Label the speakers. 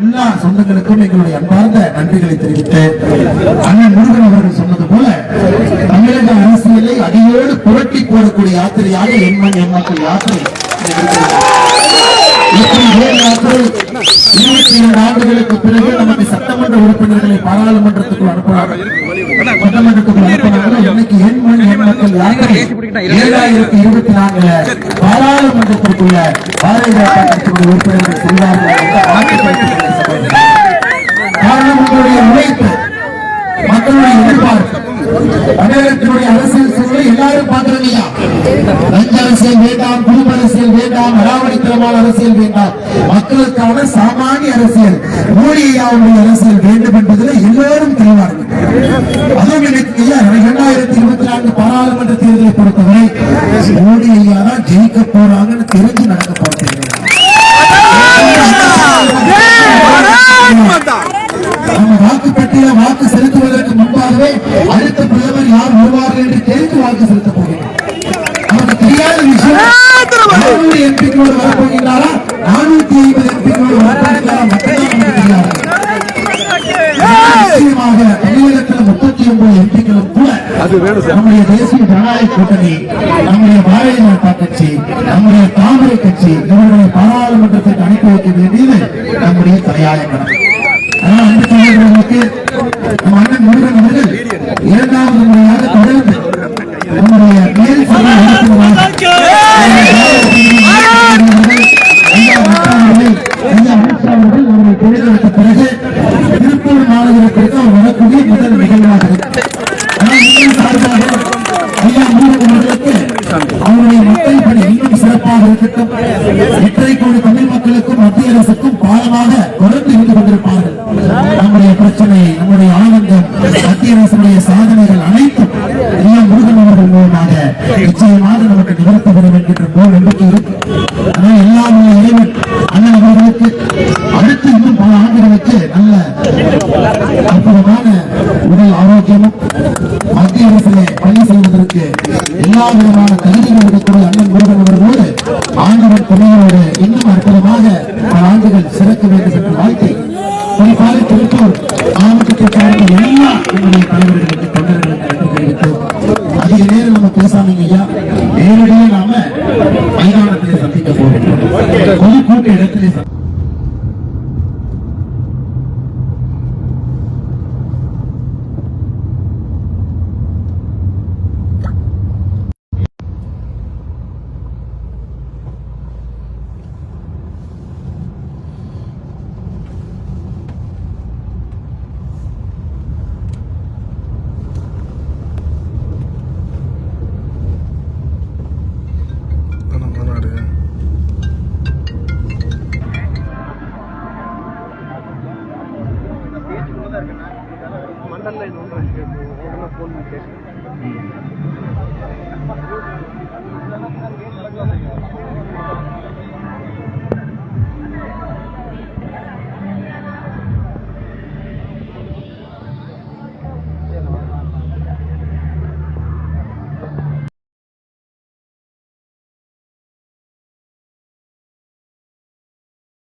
Speaker 1: எல்லா சொந்தங்களுக்கும் எங்களுடைய அன்பார்ந்த நன்றிகளை தெரிவித்து அண்ணன் முருகன் அவர்கள் சொன்னது போல தமிழக அரசியலை அடியோடு புரட்டி போடக்கூடிய யாத்திரையாக எண்மண் எண்மக்கள் யாத்திரை இருபத்தி இரண்டு ஆண்டுகளுக்கு பிறகு இருபத்தி நான்குல பாராளுமன்றத்திற்குள்ள பாரதிய ஜனதா கட்சியுடைய உறுப்பினர்கள் காரணம் உங்களுடைய உழைப்பு மக்களுடைய எதிர்பார்ப்பு தமிழகத்தினுடைய அரசியல் சூழலை எல்லாரும் பார்க்கிறீங்க லஞ்ச அரசியல் வேண்டாம் குடும்ப அரசியல் வேண்டாம் அடாவடித்தனமான அரசியல் வேண்டாம் மக்களுக்கான சாமானிய அரசியல் மோடியாவுடைய அரசியல் வேண்டும் என்பதில் எல்லாரும் தெளிவார்கள் அதுவும் போறாங்கன்னு தெரிஞ்சு நடக்க போறேன் வாக்கு பெட்டியில வாக்கு செலுத்துவதற்கு முன்பாகவே அடுத்த பிரதமர் யார் வருவார்கள் என்று தெரிந்து வாக்கு செலுத்த போகிறோம். நமக்கு தெரியாத விஷயம் நானூறு எம்பிக்களோடு வரப்போகின்றாரா நானூத்தி ஐம்பது எம்பிக்களோடு வரப்போகின்றாரா மட்டும்தான் நம்முடைய தேசிய ஜனநாயக கூட்டணி நம்முடைய பாரதிய ஜனதா கட்சி நம்முடைய தாமரை கட்சி இவர்களை பாராளுமன்றத்திற்கு அனுப்பி வைக்க வேண்டியது நம்முடைய தலையாய அன்பு சகோதரர்களுக்கு நம் அண்ணன் முருகன் அவர்கள் இரண்டாவது முறையாக தொடர்ந்து நம்முடைய மேல் சபை உறுப்பினராக அமித்ஷா அவர்கள் நம்முடைய தேர்ந்தெடுத்த பிறகு மக்களுக்கும் அரசுக்கும் பாலமாக தொடர்ந்து இருந்து கொண்டிருப்பார்கள். நம்முடைய பிரச்சனை நம்முடைய ஆனந்தம் மத்திய அரசுடைய சாதனைகள் அனைத்தும் ஐயா முருகன் அவர்கள் மூலமாக நிச்சயமாக நமக்கு நிகழ்த்தப்படும் என்கின்ற போல் நம்பிக்கை இருக்கு. ஆனால் எல்லாம் உள்ள இறைவன் அண்ணன் அவர்களுக்கு அடுத்து இன்னும் பல ஆண்டுகளுக்கு நல்ல அற்புதமான உடல் ஆரோக்கியமும் மத்திய அரசிலே பணி செய்வதற்கு எல்லா விதமான தகுதிகள் இருக்கக்கூடிய அண்ணன் முருகன் அவர்களோடு ஆண்டவன் துணையோடு Лиза.
Speaker 2: ಮಂಡಲ ಇದು ಉಡನ ಫೋನ್